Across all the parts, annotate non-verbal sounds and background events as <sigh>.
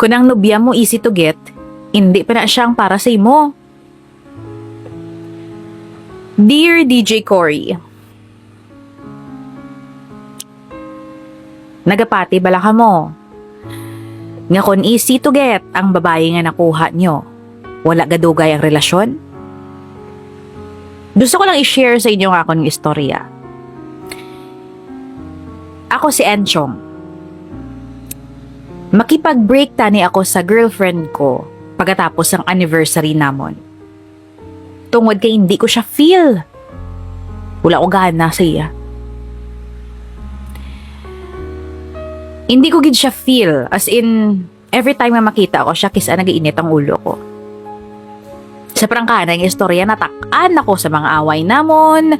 Kung ang nobya mo easy to get, hindi pa na siyang para sa imo. Dear DJ Cory, Nagapati bala ka mo. Nga kon easy to get ang babae nga nakuha nyo. Wala gadugay ang relasyon? Gusto ko lang i-share sa inyo nga akong istorya. Ako si Enchong. Makipag-break tani ako sa girlfriend ko pagkatapos ng anniversary namon. Tungod kay hindi ko siya feel. Wala ko gana sa iya. Hindi ko gid siya feel. As in, every time na makita ko siya, kisa nag-iinit ang ulo ko. Sa prangkana ng istorya, natakan ako sa mga away namon.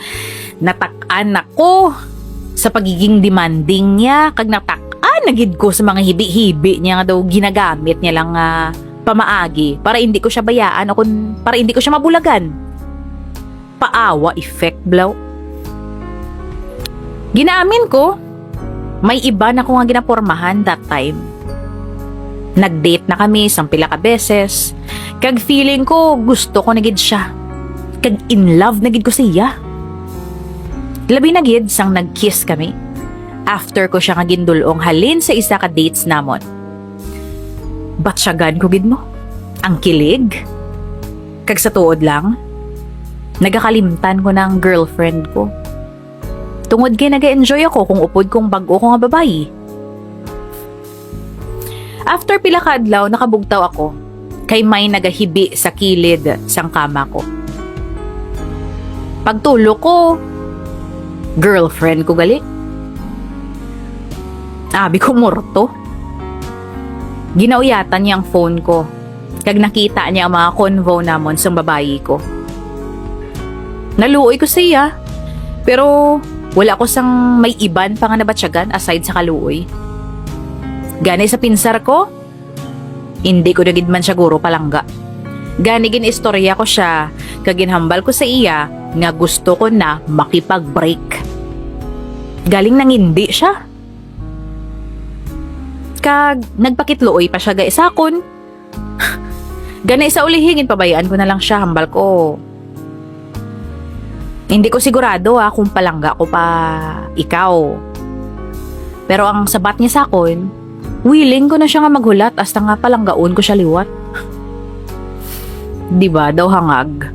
Natakan ako sa pagiging demanding niya. Kag natakan nagid ko sa mga hibi-hibi niya nga daw ginagamit niya lang nga pamaagi para hindi ko siya bayaan o kung para hindi ko siya mabulagan. Paawa effect blow. Ginaamin ko, may iba na ko nga ginapormahan that time. Nag-date na kami isang pila ka beses. Kag feeling ko gusto ko na gid siya. Kag in love na gid ko siya. Labi na gid sang nag-kiss kami. After ko siya nga gindulong halin sa isa ka dates namon. Batsyagan ko gid mo. Ang kilig. Kag sa tuod lang, nagakalimtan ko ng girlfriend ko. Tungod kay nag-enjoy ako kung upod kong bago ko nga babae. After pila ka adlaw, nakabugtaw ako. Kay may nagahibi sa kilid sang kama ko. Pagtulo ko, girlfriend ko gali. Abi ko morto. Ginauyatan niya ang phone ko. Kag nakita niya ang mga convo namon sa babayi ko. Naluoy ko siya. Pero wala ko sang may iban pa nga nabatsyagan aside sa kaluoy. Gani sa pinsar ko, hindi ko nagid man siya guro palangga. Gani gin istorya ko siya, kaginhambal ko sa iya nga gusto ko na makipag-break. Galing nang hindi siya. Kag nagpakitluoy pa siya ga isakon. <laughs> Gani sa ulihingin pabayaan ko na lang siya hambal ko. Hindi ko sigurado ha kung palangga ko pa ikaw. Pero ang sabat niya sa akin, willing ko na siya nga maghulat hasta nga palanggaon ko siya liwat. Di ba daw hangag?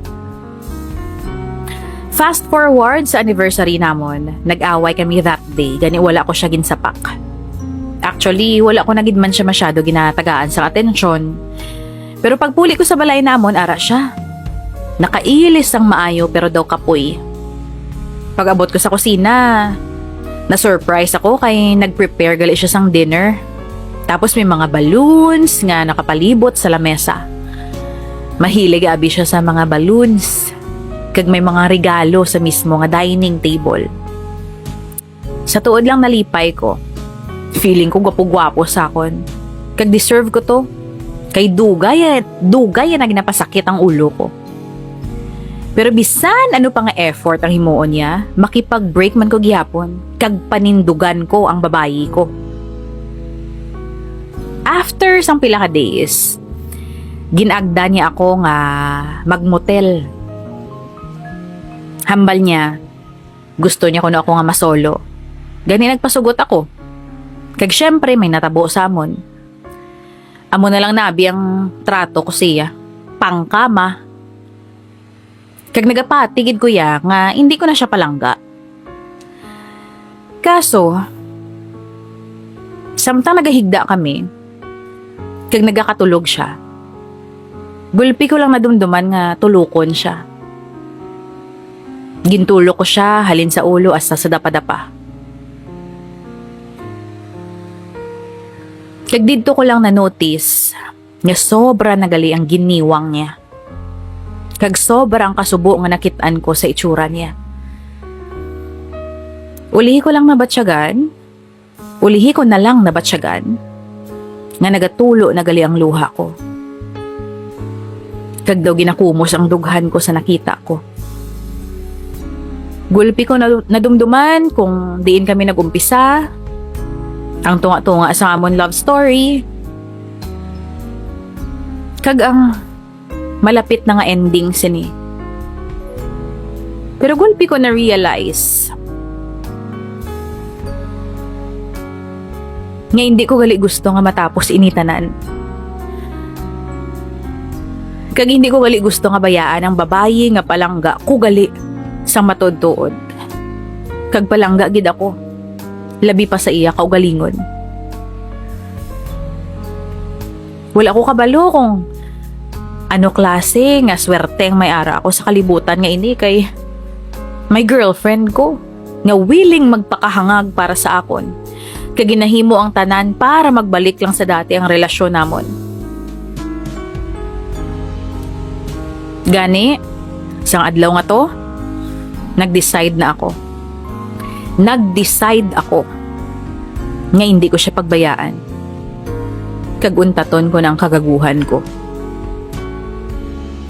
Fast forward sa anniversary namon, nag-away kami that day, gani wala ko siya ginsapak. Actually, wala ko nagid man siya masyado ginatagaan sa atensyon. Pero pagpuli ko sa balay namon, ara siya. Nakailis ang maayo pero daw kapoy. Pag abot ko sa kusina, na-surprise ako kay nag-prepare gali siya sang dinner. Tapos may mga balloons nga nakapalibot sa lamesa. Mahilig abi siya sa mga balloons. Kag may mga regalo sa mismo nga dining table. Sa tuod lang nalipay ko. Feeling ko gwapo-gwapo sa akon. Kag deserve ko to. Kay dugay, dugay na ginapasakit ang ulo ko. Pero bisan ano pa nga effort ang himuon niya, makipag-break man ko gihapon, kag panindugan ko ang babayi ko. After sang pila ka days, ginagda niya ako nga magmotel. Hambal niya, gusto niya kuno ako nga masolo. Gani nagpasugot ako. Kag syempre may natabo sa amon. Amo na lang nabi ang trato ko siya. Pangkama, Kag nagapatigid ko ya nga hindi ko na siya palangga. Kaso, samtang nagahigda kami, kag nagakatulog siya, gulpi ko lang nadumduman nga tulukon siya. Gintulo ko siya halin sa ulo hasta sa dapa-dapa. Kag ko lang na-notice nga sobra nagali ang giniwang niya kag sobrang kasubo nga nakitaan ko sa itsura niya. Ulihi ko lang nabatsyagan, ulihi ko na lang nabatsyagan, nga nagatulo na gali ang luha ko. Kag daw ginakumos ang dughan ko sa nakita ko. Gulpi ko na nadumduman kung diin kami nagumpisa, ang tunga-tunga sa amon love story, Kag ang malapit na nga ending sini. Pero gulpi ko na realize nga hindi ko gali gusto nga matapos initanan. Kag hindi ko gali gusto nga bayaan ang babayi nga palangga ko gali sa matod-tuod. Kag palangga gid ako. Labi pa sa iya kaugalingon. Wala ko kabalo kung ano klase nga swerte may ara ako sa kalibutan nga ini kay may girlfriend ko nga willing magpakahangag para sa akon. Kag ginahimo ang tanan para magbalik lang sa dati ang relasyon namon. Gani, isang adlaw nga to, nag-decide na ako. Nag-decide ako nga hindi ko siya pagbayaan. Kaguntaton ko ng kagaguhan ko.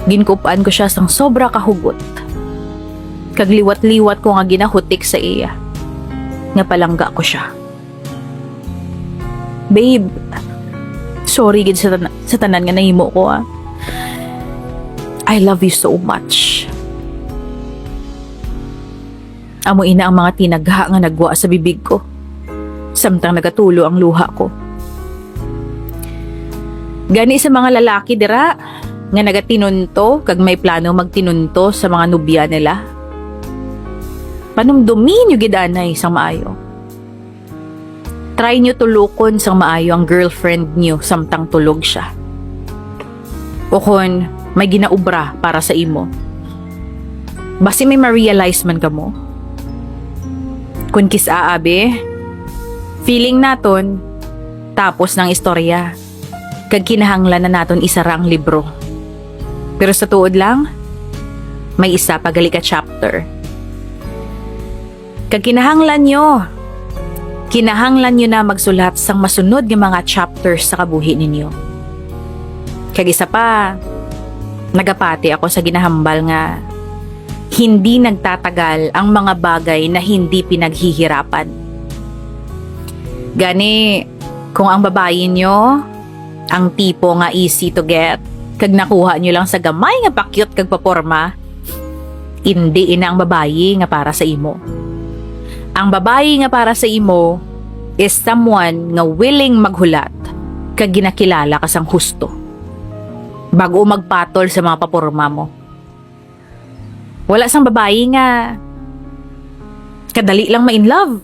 Ginkupaan ko siya sang sobra kahugot. Kagliwat-liwat ko nga ginahutik sa iya. Nga palangga ko siya. Babe, sorry gid sa, tan- sa tanan nga nahimo ko ah. I love you so much. Amo ina ang mga tinagha nga nagwa sa bibig ko. Samtang nagatulo ang luha ko. Gani sa mga lalaki dira nga nagatinunto kag may plano magtinunto sa mga nubya nila. Panumdumin nyo gidanay sang maayo. Try nyo tulukon sang maayo ang girlfriend nyo samtang tulog siya. O kon, may ginaubra para sa imo. Basi may ma-realize man ka mo. Kung kis aabe, feeling naton, tapos ng istorya. Kag kinahanglan na naton isara ang libro. Pero sa tuod lang, may isa pa gali ka chapter. Kag kinahanglan nyo, kinahanglan nyo na magsulat sang masunod nga mga chapters sa kabuhi ninyo. Kag isa pa, nagapati ako sa ginahambal nga hindi nagtatagal ang mga bagay na hindi pinaghihirapan. Gani, kung ang babae nyo, ang tipo nga easy to get, kag nakuha nyo lang sa gamay nga pakyot kag paporma, hindi ina ang babae nga para sa imo. Ang babae nga para sa imo is someone nga willing maghulat kag ginakilala ka sang husto bago magpatol sa mga paporma mo. Wala sang babae nga kadali lang ma-in love.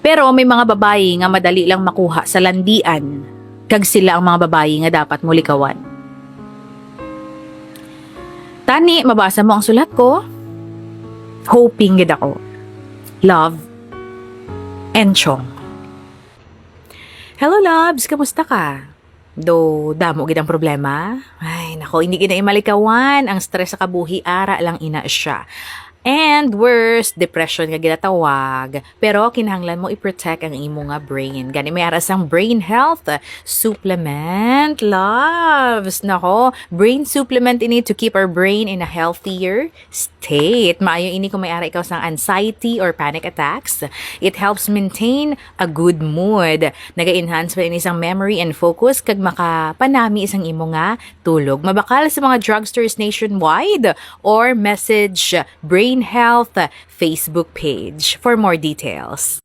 Pero may mga babae nga madali lang makuha sa landian kag sila ang mga babae nga dapat mo likawan. Tani, mabasa mo ang sulat ko? Hoping gid ako. Love and Chong. Hello, loves. Kamusta ka? Do, damo gid ang problema? Ay, nako, hindi gid na imalikawan. Ang stress sa kabuhi, ara lang ina siya. And worse, depression nga ginatawag. Pero kinahanglan mo i-protect ang imo nga brain. Gani may aras ang brain health supplement, loves. Nako, brain supplement ini to keep our brain in a healthier state. Maayo ini kung may ara ikaw sang anxiety or panic attacks. It helps maintain a good mood. Naga-enhance pa ini isang memory and focus kag makapanami isang imo nga tulog. Mabakal sa mga drugstores nationwide or message Brain Health Facebook page for more details.